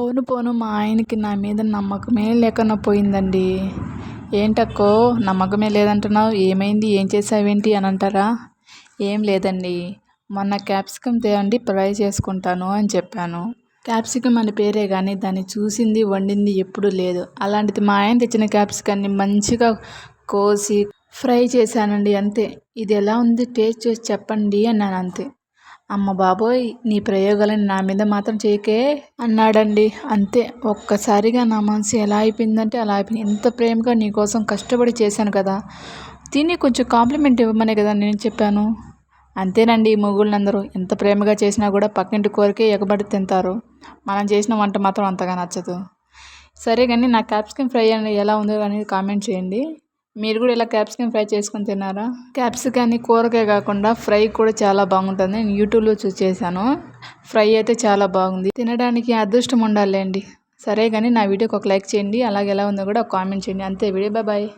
పోను పోను మా ఆయనకి నా మీద నమ్మకమే లేకుండా పోయిందండి. ఏంటక్కో నమ్మకమే లేదంటున్నావు. ఏమైంది? ఏం చేసావేంటి అని అంటారా? ఏం లేదండి. మొన్న క్యాప్సికమ్ తేవండి ఫ్రై చేసుకుంటాను అని చెప్పాను. క్యాప్సికమ్ అని పేరే కానీ దాన్ని చూసింది వండింది ఎప్పుడూ లేదు. అలాంటిది మా ఆయన తెచ్చిన క్యాప్సికాన్ని మంచిగా కోసి ఫ్రై చేశానండి అంతే. ఇది ఎలా ఉంది? టేస్ట్ చేసి చెప్పండి అన్నాను అంతే. అమ్మ బాబోయ్ నీ ప్రయోగాలను నా మీద మాత్రం చేయకే అన్నాడండి. అంతే ఒక్కసారిగా నా మనసు ఎలా అయిపోయిందంటే అలా అయిపోయింది. ఎంత ప్రేమగా నీ కోసం కష్టపడి చేశాను కదా. తిని కొంచెం కాంప్లిమెంట్ ఇవ్వమనే కదా నేను చెప్పాను. అంతేనండి ఈ మొగుళ్ళందరూ ఎంత ప్రేమగా చేసినా కూడా పక్కింటి కోరికే ఎగబడి తింటారు. మనం చేసిన వంట మాత్రం అంతగా నచ్చదు. సరే కానీ నా క్యాప్సికమ్ ఫ్రై అనేది ఎలా ఉందో అనేది కామెంట్ చేయండి. మీరు కూడా ఇలా క్యాప్సికమ్ ఫ్రై చేసుకొని తిన్నారా? క్యాప్సికాన్ని కూరకే కాకుండా ఫ్రై కూడా చాలా బాగుంటుంది. నేను యూట్యూబ్లో చూసి చేశాను. ఫ్రై అయితే చాలా బాగుంది. తినడానికి అదృష్టం ఉండాలండి సరే కానీ నా వీడియోకి ఒక లైక్ చేయండి. అలాగే ఎలా ఉందో కూడా ఒక కామెంట్ చేయండి. అంతే వీడియో బాయ్.